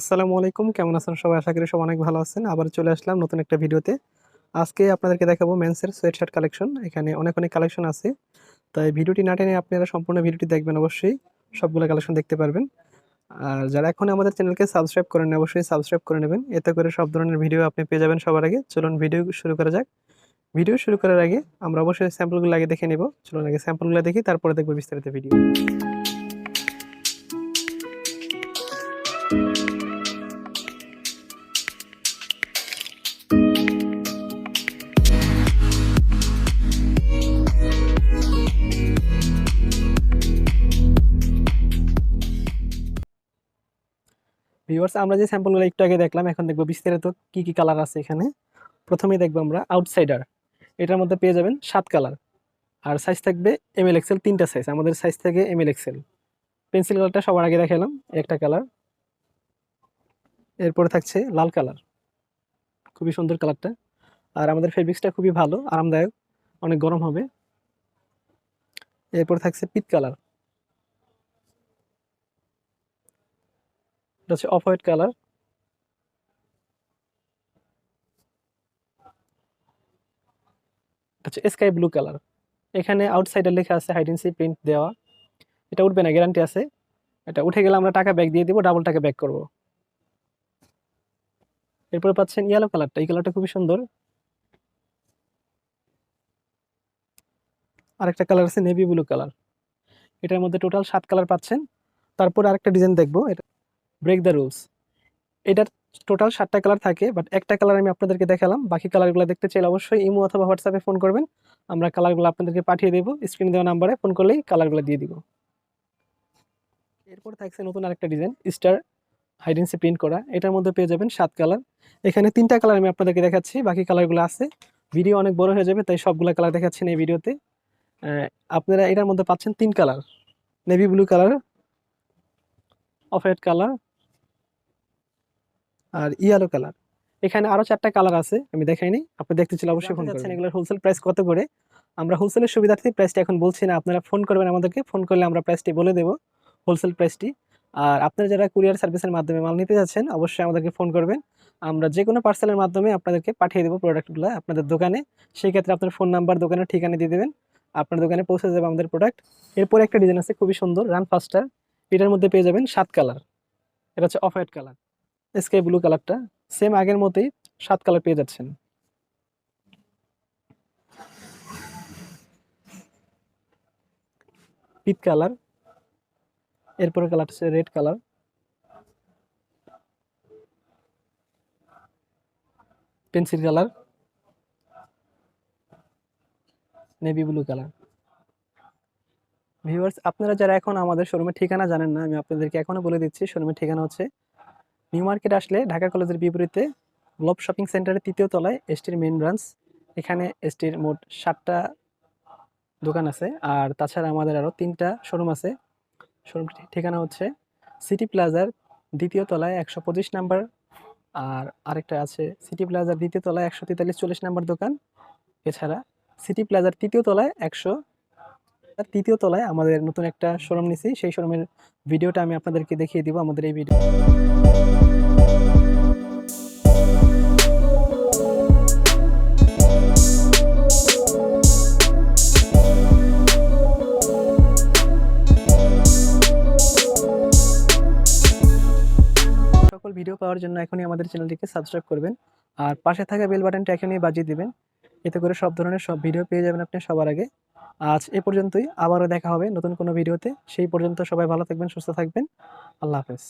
আসসালামু আলাইকুম। কেমন আছেন সবাই? আশা করি সব অনেক ভালো আছেন। আবার চলে আসলাম নতুন একটা ভিডিওতে। আজকে আপনাদেরকে দেখাবো মেন্সের সোয়েট শার্ট কালেকশন এখানে অনেক অনেক কালেকশন আছে। তাই ভিডিওটি না টেনে আপনারা সম্পূর্ণ ভিডিওটি দেখবেন অবশ্যই। সবগুলো কালেকশন দেখতে পারবেন। আর যারা এখন আমাদের চ্যানেলকে সাবস্ক্রাইব করেন অবশ্যই সাবস্ক্রাইব করে নেবেন। এতে করে সব ধরনের ভিডিও আপনি পেয়ে যাবেন সবার আগে। চলুন ভিডিও শুরু করা যাক। ভিডিও শুরু করার আগে আমরা অবশ্যই স্যাম্পলগুলো আগে দেখে নেব। চলুন আগে স্যাম্পলগুলো দেখি, তারপরে দেখব বিস্তারিত ভিডিও। ভিউয়ার্স আমরা যে স্যাম্পলগুলো একটু আগে দেখলাম, এখন দেখব বিস্তারিত কি কি কালার আছে এখানে। প্রথমেই দেখব আমরা আউটসাইডার এটার মধ্যে পেয়ে যাবেন সাত কালার আর সাইজ থাকবে এম এল এক্সেল তিনটা সাইজ আমাদের সাইজ থেকে এম এল এক্সেল পেন্সিল কালারটা সবার আগে দেখালাম, একটা কালার এরপরে থাকছে লাল কালার খুবই সুন্দর কালারটা আর আমাদের ফেব্রিক্সটা খুবই ভালো, আরামদায়ক। অনেক গরম হবে। এরপর থাকছে পিট কালার এটা হচ্ছে অফ হোয়াইট কালার। হচ্ছে স্কাই ব্লু কালার। এখানে আউটসাইডে লেখা আছে হাইডেন্সি প্রিন্ট দেওয়া। এটা উঠবে না গ্যারান্টি আছে। এটা উঠে গেলে আমরা টাকা ব্যাক দিয়ে দিব ডাবল টাকা ব্যাক করব। এরপরে পাচ্ছেন ইয়েলো কালারটা এই কালারটা খুবই সুন্দর। আরেকটা কালার আছে নেভি ব্লু কালার এটার মধ্যে টোটাল সাত কালার পাচ্ছেন। তারপর আরেকটা ডিজাইন দেখব। এটা ব্রেক দ্য রুলস এটার টোটাল সাতটা কালার থাকে বাট একটা কালার আমি আপনাদেরকে দেখালাম। বাকি কালারগুলো দেখতে চাইলে অবশ্যই ইমো অথবা হোয়াটসঅ্যাপে ফোন করবেন। আমরা কালারগুলো আপনাদেরকে পাঠিয়ে দেবো স্ক্রিনে দেওয়া নাম্বারে ফোন করলেই কালারগুলো দিয়ে দিব। এরপর থাকছে নতুন আরেকটা ডিজাইন স্টার হাইডেন্সি প্রিন্ট করা। এটার মধ্যে পেয়ে যাবেন সাত কালার এখানে তিনটা কালার আমি আপনাদেরকে দেখাচ্ছি, বাকি কালারগুলো আছে। ভিডিও অনেক বড় হয়ে যাবে, তাই সবগুলো কালার দেখাচ্ছেন এই ভিডিওতে আপনারা এটার মধ্যে পাচ্ছেন তিন colour navy blue colour off white colour আর ইয়েলো কালার এখানে আরও চারটা কালার আছে আমি দেখাইনি। আপনি দেখতে চাইলে অবশ্যই ফোন করবেন। এগুলোর হোলসেল প্রাইস কত করে? আমরা হোলসেলের সুবিধার্থে প্রাইসটা এখন বলছি না আপনারা ফোন করবেন আমাদেরকে। ফোন করলে আমরা প্রাইসটি বলে দেবো হোলসেল প্রাইসটি আর আপনারা যারা কুরিয়ার সার্ভিসের মাধ্যমে মাল নিতে যাচ্ছেন অবশ্যই আমাদেরকে ফোন করবেন। আমরা যে কোনো পার্সেলের মাধ্যমে আপনাদেরকে পাঠিয়ে দেবো প্রোডাক্টগুলো আপনাদের দোকানে। সেই ক্ষেত্রে আপনার ফোন নাম্বার দোকানের ঠিকানা দিয়ে দেবেন। আপনার দোকানে পৌঁছে যাবে আমাদের প্রোডাক্ট এরপরে একটা ডিজাইন আছে খুবই সুন্দর রান ফাস্টার এটার মধ্যে পেয়ে যাবেন সাত কালার এটা হচ্ছে off white colour sky blue কালারটা সেম আগের মতোই সাত কালার পেয়ে যাচ্ছেন। পিট কালার এরপরে কালার হচ্ছে red colour pencil colour navy blue colour viewers আপনারা যারা এখন আমাদের শোরুমের ঠিকানা জানেন না, আমি আপনাদেরকে এখনও বলে দিচ্ছি শোরুমের ঠিকানা হচ্ছে নিউ মার্কেট আসলে ঢাকা কলেজের বিপরীতে গ্লোব শপিং সেন্টারের তৃতীয় তলায় এসটির মেন ব্রাঞ্চ এখানে এসটির মোট সাতটা দোকান আছে আর তাছাড়া আমাদের আরও তিনটা শোরুম আছে। শোরুমটির ঠিকানা হচ্ছে সিটি প্লাজার দ্বিতীয় তলায় একশো পঁচিশ নাম্বার আর আরেকটা আছে সিটি প্লাজার দ্বিতীয় তলায় একশো তেতাল্লিশ চল্লিশ নাম্বার দোকান। এছাড়া সিটি প্লাজার তৃতীয় তলায় একশো তার তৃতীয় তলায় আমাদের নতুন একটা শোরুম নিছি। সেই শোরুমের ভিডিওটা আমি আপনাদেরকে দেখিয়ে দিব আমাদের এই ভিডিও। সকল ভিডিও পাওয়ার জন্য এখনই আমাদের চ্যানেলটিকে সাবস্ক্রাইব করবেন আর পাশে থাকা বেল বাটনটা এখনই বাজিয়ে দিবেন। এতে করে সব ধরনের সব ভিডিও পেয়ে যাবেন আপনি সবার আগে। আজ এ পর্যন্তই। আবারও দেখা হবে নতুন কোনো ভিডিওতে। সেই পর্যন্ত সবাই ভালো থাকবেন, সুস্থ থাকবেন। আল্লাহ হাফেজ।